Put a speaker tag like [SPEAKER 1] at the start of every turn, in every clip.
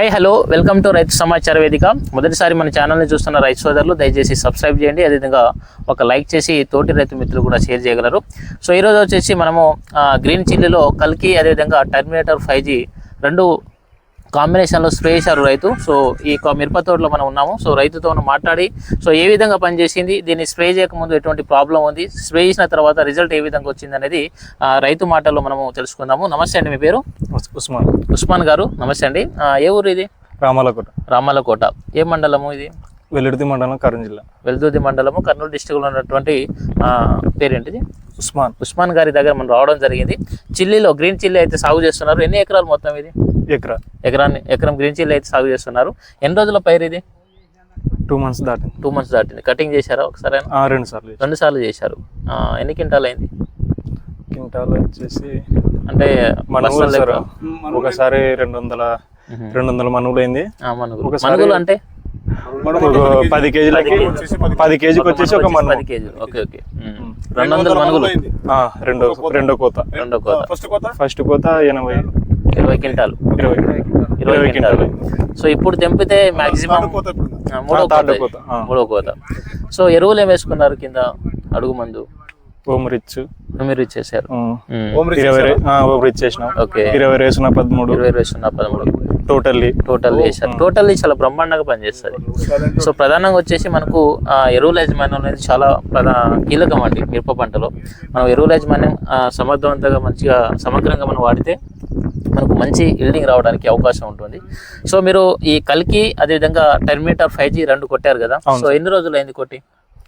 [SPEAKER 1] High hello welcome to రైతు సమాచార వేదిక మొదటిసారి మన ఛానల్ని చూస్తున్న రైతు సోదరులు దయచేసి సబ్స్క్రైబ్ చేయండి. అదేవిధంగా ఒక లైక్ చేసి తోటి రైతు మిత్రులు కూడా షేర్ చేయగలరు. సో ఈరోజు వచ్చేసి మనము గ్రీన్ చిల్లీలో కల్కి అదేవిధంగా టర్మినేటర్ ఫైవ్ జీ రెండు కాంబినేషన్లో స్ప్రే చేశారు రైతు. సో ఈ మిరప తోటలో మనం ఉన్నాము. సో రైతుతో మాట్లాడి సో ఏ విధంగా పనిచేసింది దీన్ని స్ప్రే చేయకముందు ఎటువంటి ప్రాబ్లం ఉంది స్ప్రే చేసిన తర్వాత రిజల్ట్ ఏ విధంగా వచ్చింది అనేది రైతు మాటల్లో మనము తెలుసుకుందాము. నమస్తే అండి మీ పేరు?
[SPEAKER 2] ఉస్- ఉస్మాన్.
[SPEAKER 1] ఉస్మాన్ గారు నమస్తే అండి. ఏ ఊరు ఇది?
[SPEAKER 2] రామాలకోట.
[SPEAKER 1] రామల్లకోట ఏ మండలము ఇది?
[SPEAKER 2] వెల్లుడితి మండలం కర్నూలు జిల్లా.
[SPEAKER 1] వెల్దుర్తి మండలము కర్నూలు డిస్టిక్లో ఉన్నటువంటి పేరేంటిది?
[SPEAKER 2] ఉస్మాన్.
[SPEAKER 1] ఉస్మాన్ గారి దగ్గర మనం రావడం జరిగింది. చిల్లీలో గ్రీన్ చిల్లీ అయితే సాగు చేస్తున్నారు. ఎన్ని ఎకరాలు మొత్తం ఇది?
[SPEAKER 2] ఎకరా.
[SPEAKER 1] ఎకరాన్ని ఎకరం గ్రీన్ చిల్లీ అయితే సాగు చేస్తున్నారు. ఎన్ని రోజుల పైరు ఇది?
[SPEAKER 2] టూ మంత్స్ దాటింది.
[SPEAKER 1] టూ మంత్స్ దాటింది. కటింగ్ చేశారా ఒకసారి
[SPEAKER 2] ఆ, రెండు సార్లు.
[SPEAKER 1] రెండు సార్లు చేశారు. ఆ, ఎన్ని క్వింటాలు అయింది
[SPEAKER 2] క్వింటాల్ వచ్చేసి
[SPEAKER 1] అంటే?
[SPEAKER 2] ఒకసారి రెండు వందల. రెండు వందల మనువులు అయింది
[SPEAKER 1] ఆ, మనుగులు.
[SPEAKER 2] ఒకసారి-
[SPEAKER 1] మనుగులు అంటే?
[SPEAKER 2] పది కేజీలకి పది కేజీకి వచ్చేసి ఒక మనువు
[SPEAKER 1] పది కేజీలు. Okay okay. రెండు వందల మనుగులు.
[SPEAKER 2] ఆ, రెండో రెండో కోత.
[SPEAKER 1] రెండో కోత.
[SPEAKER 2] ఫస్ట్ కోత? ఎనభై.
[SPEAKER 1] ఇరవై క్వింటాలు.
[SPEAKER 2] ఇరవై
[SPEAKER 1] క్వింటాలు. సో ఇప్పుడు తెంపితే మాక్సిమం మూడో కోత. మూడో కోత. సో ఎరువులు ఏం వేసుకున్నారు కింద? అడుగు మందు.
[SPEAKER 2] ఓం రిచ్
[SPEAKER 1] మీరు ఇచ్చేసారు
[SPEAKER 2] ఉమ్.
[SPEAKER 1] ఉమ్.
[SPEAKER 2] ఇరవై రే- ఆ, ఓం రిచ్ చేసినాం
[SPEAKER 1] ఓకే.
[SPEAKER 2] ఇరవై రేసిన పదమూడు.
[SPEAKER 1] ఇరవై సున్నా పదమూడు.
[SPEAKER 2] టోటల్లీ.
[SPEAKER 1] టోటల్ వేసారు. టోటల్లీ చాలా బ్రహ్మాండంగా పనిచేస్తుంది. సో ప్రధానంగా వచ్చేసి మనకు ఆ, ఎరువుల యాజమాన్యం అనేది చాలా ప్రధా కీలకం అండి మిరప పంటలో. మనం ఎరువుల యాజమాన్యం సమర్థవంతంగా మంచిగా సమగ్రంగా మనం వాడితే మనకు మంచి ఇల్డింగ్ రావడానికి అవకాశం ఉంటుంది. సో మీరు ఈ కల్కి అదేవిధంగా టెర్మినేటర్ ఫైవ్ జీ రెండు కొట్టారు కదా. సో ఎన్ని రోజులు అయింది కొట్టి?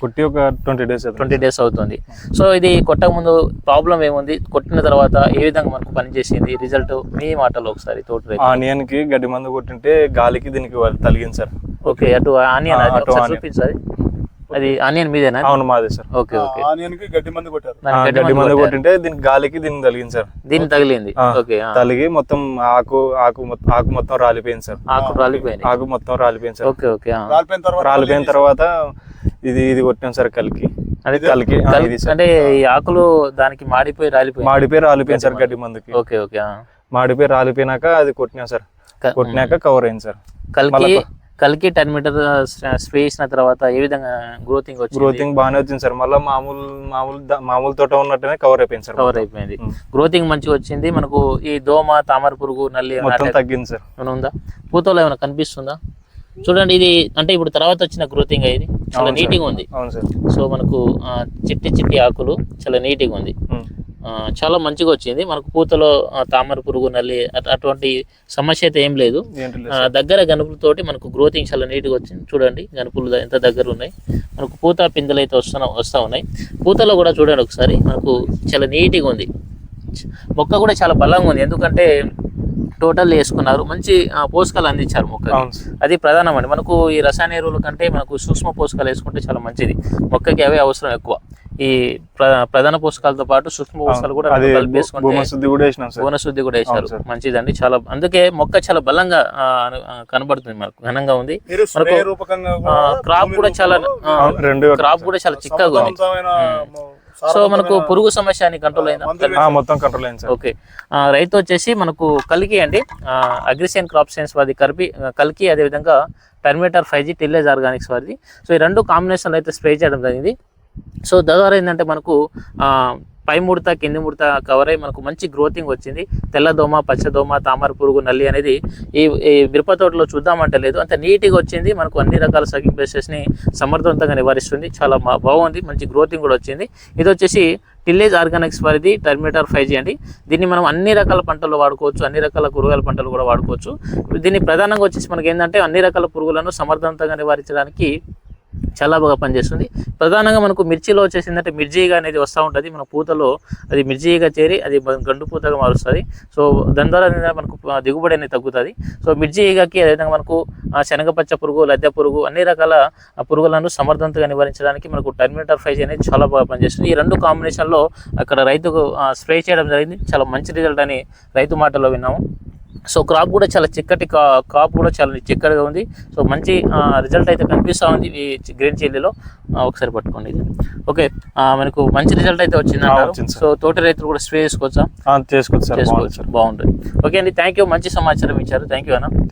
[SPEAKER 2] కొట్టి ఒక ట్వంటీ డేస్
[SPEAKER 1] ట్వంటీ డేస్ అవుతుంది. సో ఇది కొట్టక ముందు ప్రాబ్లం ఏముంది? కొట్టిన తర్వాత ఏ విధంగా మనకు పనిచేసింది రిజల్ట్ మీ మాటలో ఒకసారి తోటి రైతు
[SPEAKER 2] ఆనియన్కి గడ్డి మందు కొట్టింటే గాలికి దీనికి తలిగింది సార్.
[SPEAKER 1] ఓకే అటు ఆనియన్. చూపించాలి అది ఆనియన్ మీదేనా?
[SPEAKER 2] అవును మాదే సార్.
[SPEAKER 1] Okay okay.
[SPEAKER 3] ఆనియన్కి గడ్డి మంది కొట్టారు.
[SPEAKER 2] గడ్డి మందు. కొట్టింటే దీనికి గాలికి దీనికి తలిగింది సార్.
[SPEAKER 1] దీన్ని తగిలింది. ఓకే.
[SPEAKER 2] తలిగి మొత్తం ఆకు ఆకు మొత్తం ఆకు మొత్తం రాలిపోయింది సార్.
[SPEAKER 1] ఆకు రాలిపోయినాయి.
[SPEAKER 2] ఆకు మొత్తం రాలిపోయింది సార్.
[SPEAKER 1] ఓకే ఓకే ఆ.
[SPEAKER 3] రాలిపోయిన తర్వాత
[SPEAKER 2] రాలిపోయిన తర్వాత ఇది ఇది కొట్టాం సార్ కలికి.
[SPEAKER 1] అదే
[SPEAKER 2] కలికి
[SPEAKER 1] అంటే ఈ ఆకులు దానికి మాడిపోయి రాలిపోయి
[SPEAKER 2] మాడిపోయి రాలిపోయింది సార్ గడ్డి మందుకి.
[SPEAKER 1] ఓకే ఓకే ఆ.
[SPEAKER 2] మాడిపోయి రాలిపోయినాక అది కొట్టినాం సార్. కొట్టినాక కవర్ అయింది సార్.
[SPEAKER 1] కల్కి కల్కి టెన్ మీటర్ స్ప్రే చేసిన తర్వాత ఏ విధంగా గ్రోతింగ్ వచ్చింది?
[SPEAKER 2] గ్రోతింగ్ బాగానే వచ్చింది సార్. మళ్ళీ మామూలు మామూలు మామూలు తోట ఉన్నట్టునే కవర్ అయిపోయింది సార్.
[SPEAKER 1] కవర్ అయిపోయింది. గ్రోతింగ్ మంచిగా వచ్చింది. మనకు ఈ దోమ తామర పురుగు నల్లి
[SPEAKER 2] మొత్తం తగ్గింది సార్.
[SPEAKER 1] ఏమైనా ఉందా? పూతలో ఏమైనా కనిపిస్తుందా? చూడండి ఇది అంటే ఇప్పుడు తర్వాత వచ్చిన గ్రోతింగ్ ఇది? చాలా నీట్గా ఉంది.
[SPEAKER 2] అవును సార్.
[SPEAKER 1] సో మనకు చిట్టి చిట్టి ఆకులు చాలా నీట్గా ఉంది. చాలా మంచిగా వచ్చింది మనకు పూతలో తామర పురుగు నల్లి అట్- అటువంటి సమస్య అయితే ఏం లేదు. దగ్గర గనుపులతోటి మనకు గ్రోతింగ్ చాలా నీట్గా వచ్చింది. చూడండి గనుపులు ఎంత దగ్గర ఉన్నాయి మనకు పూత పిందెలు అయితే వస్తున్నా వస్తూ ఉన్నాయి. పూతలో కూడా చూడండి ఒకసారి మనకు చాలా నీట్గా ఉంది. మొక్క కూడా చాలా బలంగా ఉంది. ఎందుకంటే టోటల్ వేసుకున్నారు. మంచి పోషకాలు అందించారు
[SPEAKER 2] సార్.
[SPEAKER 1] అది ప్రధానం అండి. మనకు ఈ రసాయన ఎరువుల కంటే మనకు సూక్ష్మ పోషకాలు వేసుకుంటే చాలా మంచిది. మొక్కకి అవే అవసరం ఎక్కువ. ఈ ప్ర- ప్రధాన పోషకాలతో పాటు సూక్ష్మ పోషకాలు కూడా
[SPEAKER 2] అది
[SPEAKER 1] కలిపి వేసుకుంటే
[SPEAKER 2] భూమ శుద్ధి కూడా వేసినాం సార్.
[SPEAKER 1] భువన శుద్ధి కూడా వేశారు.
[SPEAKER 2] అవును సార్.
[SPEAKER 1] మంచిదండి. చాలా అందుకే మొక్క చాలా బలంగా కనబడుతుంది మనకు ఘనంగా ఉంది. మనకు, క్రాప్ కూడా చాలా ఆ,
[SPEAKER 2] అవును, రెండు
[SPEAKER 1] క్రాప్ కూడా చాలా చిక్కగా ఉంది. సో మనకు పురుగు సమస్య అని కంట్రోల్ అయిందా
[SPEAKER 2] మొత్తం కంట్రోల్ అయింది సార్.
[SPEAKER 1] ఓకే. రైతు వచ్చేసి మనకు కలికి అండి అగ్రిసియన్ క్రాప్ సైన్స్ వాది కలిపి కలికి అదేవిధంగా terminator five G tillage organics వారిది. సో ఈ రెండు కాంబినేషన్లో అయితే స్ప్రే చేయడం జరిగింది. సో తద్వారా ఏంటంటే మనకు పై ముడత కింది ముడత కవర్ అయ్యి మనకు మంచి గ్రోతింగ్ వచ్చింది. తెల్లదోమ పచ్చదోమ తామర పురుగు నల్లి అనేది ఈ ఈ మిరప తోటలో చూద్దామంటే లేదు. అంత నీట్గా వచ్చింది. మనకు అన్ని రకాల సగింగ్ ప్లేసెస్ని సమర్థవంతంగా నివారిస్తుంది. చాలా బాగుంది. మంచి గ్రోతింగ్ కూడా వచ్చింది. ఇది వచ్చేసి టిల్లేజ్ ఆర్గానిక్స్ వారిది టర్మినేటర్ ఫైవ్ జీ అండి. దీన్ని మనం అన్ని రకాల పంటల్లో వాడుకోవచ్చు. అన్ని రకాల కూరగాయల పంటలు కూడా వాడుకోవచ్చు. దీన్ని ప్రధానంగా వచ్చేసి మనకి ఏంటంటే అన్ని రకాల పురుగులను సమర్థవంతంగా నివారించడానికి చాలా బాగా పనిచేస్తుంది. ప్రధానంగా మనకు మిర్చిలో వచ్చేసిందంటే మిర్జీగా అనేది వస్తూ ఉంటుంది. మన పూతలో అది మిర్జీగా చేరి అది గండు పూతగా మారుస్తుంది. సో దాని ద్వారా మనకు దిగుబడి అనేది తగ్గుతుంది. సో మిర్జీగాకి అదేవిధంగా మనకు శనగపచ్చ పురుగు లద్దె పురుగు అన్ని రకాల పురుగులను సమర్థవంతంగా నివారించడానికి మనకు టర్మినేటర్ ఫైజ్ అనేది చాలా బాగా పనిచేస్తుంది. ఈ రెండు కాంబినేషన్లో అక్కడ రైతుకు స్ప్రే చేయడం జరిగింది. చాలా మంచి రిజల్ట్ అని రైతు మాటలో విన్నాము. సో క్రాప్ కూడా చాలా చిక్కటి కా- కాప్ కూడా చాలా చిక్కటిగా ఉంది. సో మంచి రిజల్ట్ అయితే కనిపిస్తూ ఉంది ఈ గ్రీన్ చిల్లీలో. ఒకసారి పట్టుకోండి ఇది. ఓకే మనకు మంచి రిజల్ట్ అయితే వచ్చింది. సో తోటి రైతులు కూడా స్ప్రే చేసుకోవచ్చా?
[SPEAKER 2] చేసుకోవచ్చు
[SPEAKER 1] బాగుంటుంది. ఓకే అండి థ్యాంక్ యూ మంచి సమాచారం ఇచ్చారు. థ్యాంక్ యూ అన్న.